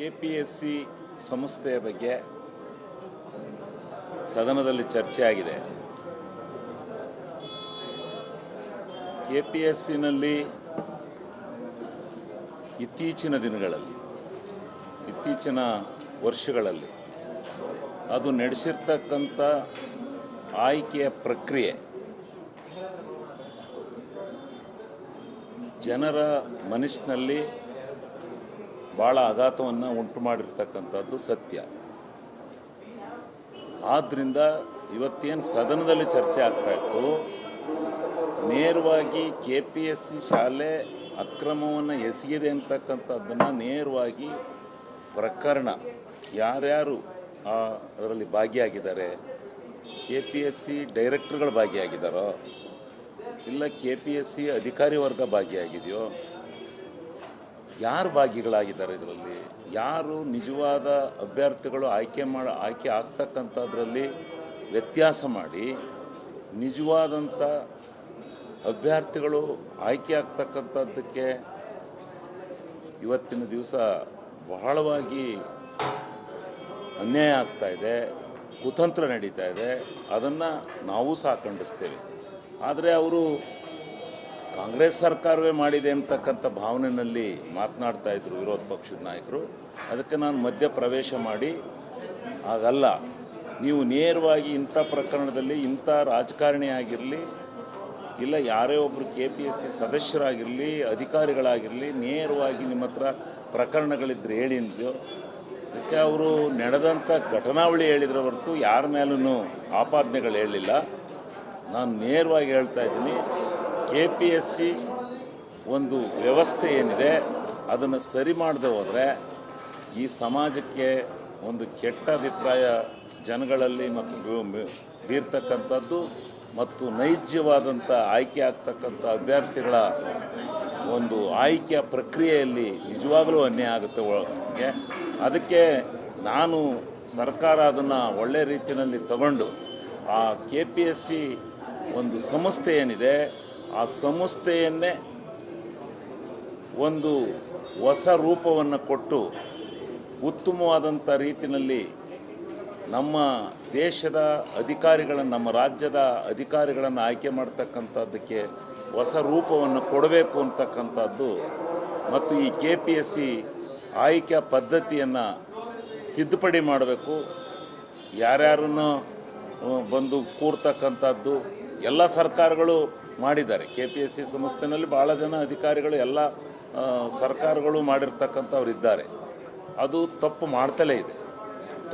K P S C ಸಂಸ್ಥೆಯ ಬಗ್ಗೆ ಸದನದಲ್ಲಿ ಚರ್ಚೆ ಆಗಿದೆ. ಕೆ ಪಿ ಎಸ್ ಸಿನಲ್ಲಿ ಇತ್ತೀಚಿನ ದಿನಗಳಲ್ಲಿ, ಇತ್ತೀಚಿನ ವರ್ಷಗಳಲ್ಲಿ ಅದು ನಡೆಸಿರ್ತಕ್ಕಂಥ ಆಯ್ಕೆಯ ಪ್ರಕ್ರಿಯೆ ಜನರ ಮನಸ್ಸಿನಲ್ಲಿ ಭಾಳ ಆಘಾತವನ್ನು ಉಂಟು ಮಾಡಿರ್ತಕ್ಕಂಥದ್ದು ಸತ್ಯ. ಆದ್ದರಿಂದ ಇವತ್ತೇನು ಸದನದಲ್ಲಿ ಚರ್ಚೆ ಆಗ್ತಾ ಇತ್ತು, ನೇರವಾಗಿ ಕೆ ಪಿ ಎಸ್ ಸಿ ಶಾಲೆ ಅಕ್ರಮವನ್ನು ಎಸಗಿದೆ ಅಂತಕ್ಕಂಥದ್ದನ್ನು ನೇರವಾಗಿ ಪ್ರಕರಣ ಯಾರ್ಯಾರು ಅದರಲ್ಲಿ ಭಾಗಿಯಾಗಿದ್ದಾರೆ ಕೆ ಪಿ ಎಸ್ ಸಿ ಡೈರೆಕ್ಟರ್ಗಳು ಭಾಗಿಯಾಗಿದ್ದಾರೋ, ಇಲ್ಲ ಕೆ ಪಿ ಎಸ್ ಸಿ ಅಧಿಕಾರಿ ವರ್ಗ ಭಾಗಿಯಾಗಿದೆಯೋ ಯಾರು ಭಾಗಿಗಳಾಗಿದ್ದಾರೆ ಇದರಲ್ಲಿ? ಯಾರು ನಿಜವಾದ ಅಭ್ಯರ್ಥಿಗಳು ಆಯ್ಕೆ ಮಾಡಿ, ಆಯ್ಕೆ ಆಗ್ತಕ್ಕಂಥದ್ರಲ್ಲಿ ವ್ಯತ್ಯಾಸ ಮಾಡಿ ನಿಜವಾದಂಥ ಅಭ್ಯರ್ಥಿಗಳು ಆಯ್ಕೆ ಆಗ್ತಕ್ಕಂಥದ್ದಕ್ಕೆ ಇವತ್ತಿನ ದಿವಸ ಬಹಳವಾಗಿ ಅನ್ಯಾಯ ಆಗ್ತಾ ಇದೆ, ಕುತಂತ್ರ ನಡೀತಾ ಇದೆ. ಅದನ್ನು ನಾವು ಸಹ ಖಂಡಿಸ್ತೇವೆ. ಆದರೆ ಅವರು ಕಾಂಗ್ರೆಸ್ ಸರ್ಕಾರವೇ ಮಾಡಿದೆ ಅಂತಕ್ಕಂಥ ಭಾವನೆಯಲ್ಲಿ ಮಾತನಾಡ್ತಾ ಇದ್ರು ವಿರೋಧ ಪಕ್ಷದ ನಾಯಕರು. ಅದಕ್ಕೆ ನಾನು ಮಧ್ಯ ಪ್ರವೇಶ ಮಾಡಿ, ಹಾಗಲ್ಲ, ನೀವು ನೇರವಾಗಿ ಇಂಥ ಪ್ರಕರಣದಲ್ಲಿ ಇಂಥ ರಾಜಕಾರಣಿ ಆಗಿರಲಿ, ಇಲ್ಲ ಯಾರೇ ಒಬ್ಬರು ಕೆ ಪಿ ಎಸ್ ಸಿ ಸದಸ್ಯರಾಗಿರಲಿ, ಅಧಿಕಾರಿಗಳಾಗಿರಲಿ, ನೇರವಾಗಿ ನಿಮ್ಮ ಹತ್ರ ಪ್ರಕರಣಗಳಿದ್ರೆ ಹೇಳಿ ಅಂದ್ಯೋ, ಅದಕ್ಕೆ ಅವರು ನಡೆದಂಥ ಘಟನಾವಳಿ ಹೇಳಿದ್ರೆ ಹೊರತು ಯಾರ ಮೇಲೂ ಆಪಾದನೆಗಳು ಹೇಳಲಿಲ್ಲ. ನಾನು ನೇರವಾಗಿ ಹೇಳ್ತಾ ಇದ್ದೀನಿ ಕೆ ಪಿ ಎಸ್ ಸಿ ಒಂದು ವ್ಯವಸ್ಥೆ ಏನಿದೆ, ಅದನ್ನು ಸರಿ ಮಾಡದೆ ಹೋದರೆ ಈ ಸಮಾಜಕ್ಕೆ ಒಂದು ಕೆಟ್ಟ ಅಭಿಪ್ರಾಯ ಜನಗಳಲ್ಲಿ ಮತ್ತು ಬೀರ್ತಕ್ಕಂಥದ್ದು ಮತ್ತು ನೈಜವಾದಂಥ ಆಯ್ಕೆ ಆಗ್ತಕ್ಕಂಥ ಅಭ್ಯರ್ಥಿಗಳ ಒಂದು ಆಯ್ಕೆ ಪ್ರಕ್ರಿಯೆಯಲ್ಲಿ ನಿಜವಾಗಲೂ ಅನ್ಯಾಯ ಆಗುತ್ತೆ ಒಳಗೆ. ಅದಕ್ಕೆ ನಾನು ಸರ್ಕಾರ ಅದನ್ನು ಒಳ್ಳೆ ರೀತಿಯಲ್ಲಿ ತಗೊಂಡು ಆ ಕೆ ಪಿ ಎಸ್ ಸಿ ಒಂದು ಸಂಸ್ಥೆ ಏನಿದೆ ಆ ಸಂಸ್ಥೆಯನ್ನೇ ಒಂದು ಹೊಸ ರೂಪವನ್ನು ಕೊಟ್ಟು ಉತ್ತಮವಾದಂಥ ರೀತಿಯಲ್ಲಿ ನಮ್ಮ ದೇಶದ ಅಧಿಕಾರಿಗಳನ್ನು, ನಮ್ಮ ರಾಜ್ಯದ ಅಧಿಕಾರಿಗಳನ್ನು ಆಯ್ಕೆ ಮಾಡ್ತಕ್ಕಂಥದ್ದಕ್ಕೆ ಹೊಸ ರೂಪವನ್ನು ಕೊಡಬೇಕು ಅಂತಕ್ಕಂಥದ್ದು ಮತ್ತು ಈ ಕೆ ಪಿ ಎಸ್ ಸಿ ಆಯ್ಕೆ ಪದ್ಧತಿಯನ್ನು ತಿದ್ದುಪಡಿ ಮಾಡಬೇಕು. ಯಾರ್ಯಾರನ್ನು ಬಂದು ಕೂರ್ತಕ್ಕಂಥದ್ದು ಎಲ್ಲ ಸರ್ಕಾರಗಳು ಮಾಡಿದ್ದಾರೆ. ಕೆ ಪಿ ಎಸ್ ಸಿ ಸಂಸ್ಥೆನಲ್ಲಿ ಭಾಳ ಜನ ಅಧಿಕಾರಿಗಳು, ಎಲ್ಲ ಸರ್ಕಾರಗಳು ಮಾಡಿರ್ತಕ್ಕಂಥವ್ರು ಇದ್ದಾರೆ ಅದು ತಪ್ಪು ಮಾಡ್ತಲೇ ಇದೆ.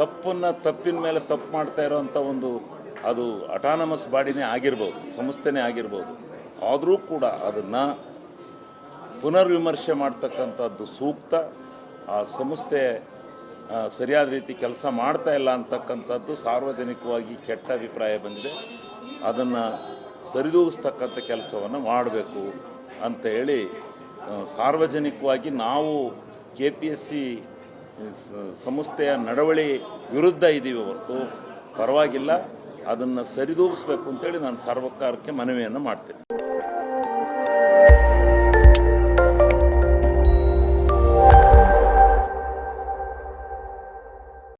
ತಪ್ಪನ್ನು ತಪ್ಪಿನ ಮೇಲೆ ತಪ್ಪು ಮಾಡ್ತಾ ಇರೋವಂಥ ಒಂದು, ಅದು ಅಟಾನಮಸ್ ಬಾಡಿನೇ ಆಗಿರ್ಬೋದು, ಸಂಸ್ಥೆನೇ ಆಗಿರ್ಬೋದು. ಆದರೂ ಕೂಡ ಅದನ್ನು ಪುನರ್ವಿಮರ್ಶೆ ಮಾಡ್ತಕ್ಕಂಥದ್ದು ಸೂಕ್ತ. ಆ ಸಂಸ್ಥೆ ಸರಿಯಾದ ರೀತಿ ಕೆಲಸ ಮಾಡ್ತಾ ಇಲ್ಲ ಅಂತಕ್ಕಂಥದ್ದು ಸಾರ್ವಜನಿಕವಾಗಿ ಕೆಟ್ಟ ಅಭಿಪ್ರಾಯ ಬಂದಿದೆ. ಅದನ್ನು ಸರಿದೂಗಿಸ್ತಕ್ಕಂಥ ಕೆಲಸವನ್ನು ಮಾಡಬೇಕು ಅಂತ ಹೇಳಿ ಸಾರ್ವಜನಿಕವಾಗಿ ನಾವು ಕೆ ಪಿ ಎಸ್ ಸಿ, ಸಂಸ್ಥೆಯ ನಡವಳಿ ವಿರುದ್ಧ ಇದ್ದೀವಿ ಹೊರತು. ಪರವಾಗಿಲ್ಲ. ಅದನ್ನು ಸರಿದೂಗಿಸ್ಬೇಕು ಅಂತೇಳಿ ನಾನು ಸರ್ವಕಾರಕ್ಕೆ ಮನವಿಯನ್ನು ಮಾಡ್ತೇನೆ.